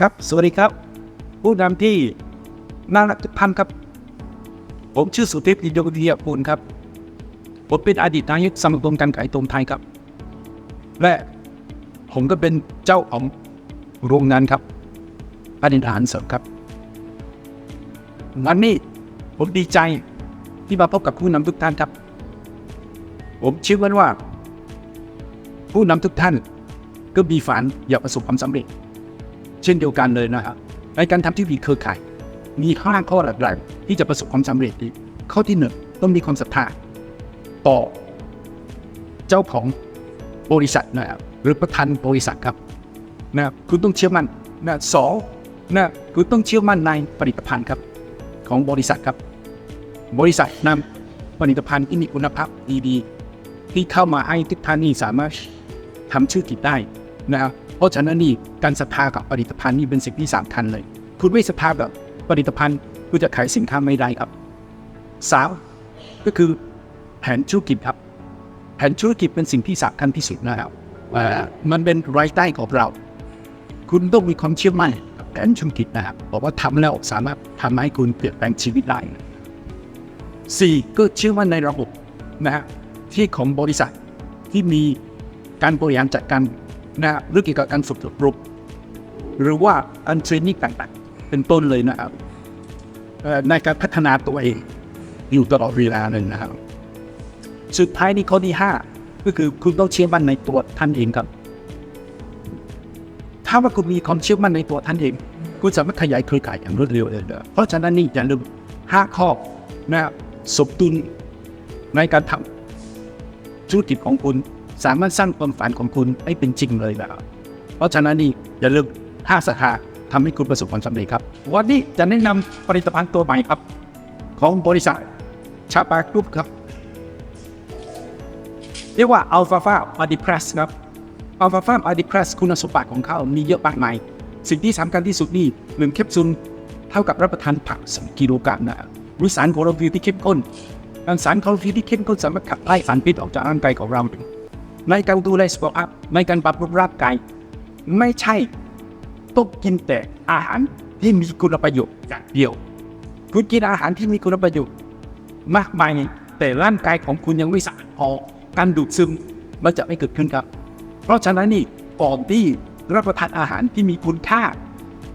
ครับ สวัสดีครับ ผู้นำที่น่ารักทุกท่านครับ ผมชื่อสุเทพยินยงวิทยาปูลครับ ผมเป็นอดีตนายกสมาคมการขายตรงไทยครับ และผมก็เป็นเจ้าของโรงงานครับผลิตอาหารเสริมครับวันนี้ผมดีใจที่มาพบกับผู้นำทุกท่านครับ ผมเชื่อว่า ผู้นำทุกท่านก็มีฝันอยากประสบความสำเร็จ เช่นเดียวกันเลยนะครับในการทำที่ดีเครือข่าย มีห้าข้อหลักๆที่จะประสบความสำเร็จนี้ข้อที่หนึ่งต้องมีความศรัทธาต่อ เจ้าของบริษัทนะครับหรือประธานบริษัทครับนะคุณต้องเชื่อมั่นนะสองนะคุณต้องเชื่อมั่นในผลิตภัณฑ์ครับ ของบริษัทครับ บริษัทนำผลิตภัณฑ์ที่มีคุณภาพดีๆที่เข้ามาให้ทุกท่านนี่สามารถทำชื่อกิจได้นะครับ เพราะฉะนั้นนี่การศรัทธากับผลิตภัณฑ์นี่เป็นสิ่งที่สำคัญเลย คุณไม่ศรัทธากับผลิตภัณฑ์คุณจะขายสินค้าไม่ได้ครับสามก็คือแผนธุรกิจครับ แผนธุรกิจเป็นสิ่งที่สำคัญที่สุดนะครับอ่ามันเป็นรายได้ของเรา คุณต้องมีความเชื่อมั่นแผนธุรกิจนะครับบอกว่าทำแล้วสามารถทำให้คุณเปลี่ยนแปลงชีวิตได้สี่ก็เชื่อมั่นในระบบนะฮะที่ของบริษัทที่มีการบริหารจัดการ นะฮะหรือเกี่ยวกับการฝึกอบรมหรือว่าอันเทรนนิ่งต่างๆ เป็นต้นเลยนะครับในการพัฒนาตัวเองอยู่ตลอดเวลาเลยนะครับสุดท้ายนี่ข้อที่ห้าก็คือคุณต้องเชื่อมั่นในตัวท่านเองครับ ถ้าว่าคุณมีความเชื่อมั่นในตัวท่านเอง คุณสามารถขยายเครือข่ายอย่างรวดเร็วเลยนะเพราะฉะนั้นนี่อย่าลืมห้าข้อนะสมดุลในการทำธุรกิจของคุณ สามารถสร้างความฝันของคุณให้เป็นจริงเลยนะครับเพราะฉะนั้นนี่อย่าลืมห้าสาขาทำให้คุณประสบความสำเร็จครับ วันนี้จะแนะนำผลิตภัณฑ์ตัวใหม่ครับ ของบริษัทชาปากรุ๊ปครับ เรียกว่าอัลฟาฟาบ d ดี p พ e สครับอัลฟาฟาบ d ดี p พ e สคุณสมบัติของเขามีเยอะมากมายสิ่งที่สำคัญที่สุดนี่หนึ่งแคปซูลเท่ากับรับประทานผักสองกิโลกรัมนะหรือสารโคโรฟิลที่เข้มข้นการสารโคโรฟิลที่เข้มข้นสามารถขับไล่สารพิษออกจากร่างกายของเรา ในการดูแลสุขภาพในการปรับปรุงร่างกายไม่ใช่ต้องกินแต่อาหารที่มีคุณประโยชน์อย่างเดียว คุณกินอาหารที่มีคุณประโยชน์มากมายแต่ร่างกายของคุณยังไม่สะอาดพอการดูดซึมมันจะไม่เกิดขึ้นครับ เพราะฉะนั้นนี่ก่อนที่รับประทานอาหารที่มีคุณค่า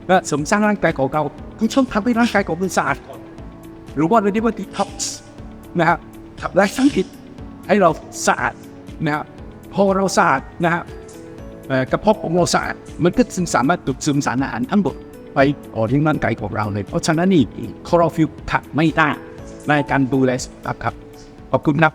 และเสริมสร้างร่างกายของเราคุณต้องทำให้ร่างกายของคุณสะอาดก่อนหรือว่าเราเรียกว่า detox นะครับขับไล่สารพิษให้เราสะอาดนะครับ พอเราสะอาดนะครับเอ่อกระเพาะของเราสะอาดมันก็จึงสามารถดูดซึมสารอาหารทั้งหมดไปออกที่ร่างกายของเราเลย เพราะฉะนั้นนี่คอโรฟิลขัดไม่ได้ในการดูแลสุขภาพครับ ขอบคุณครับ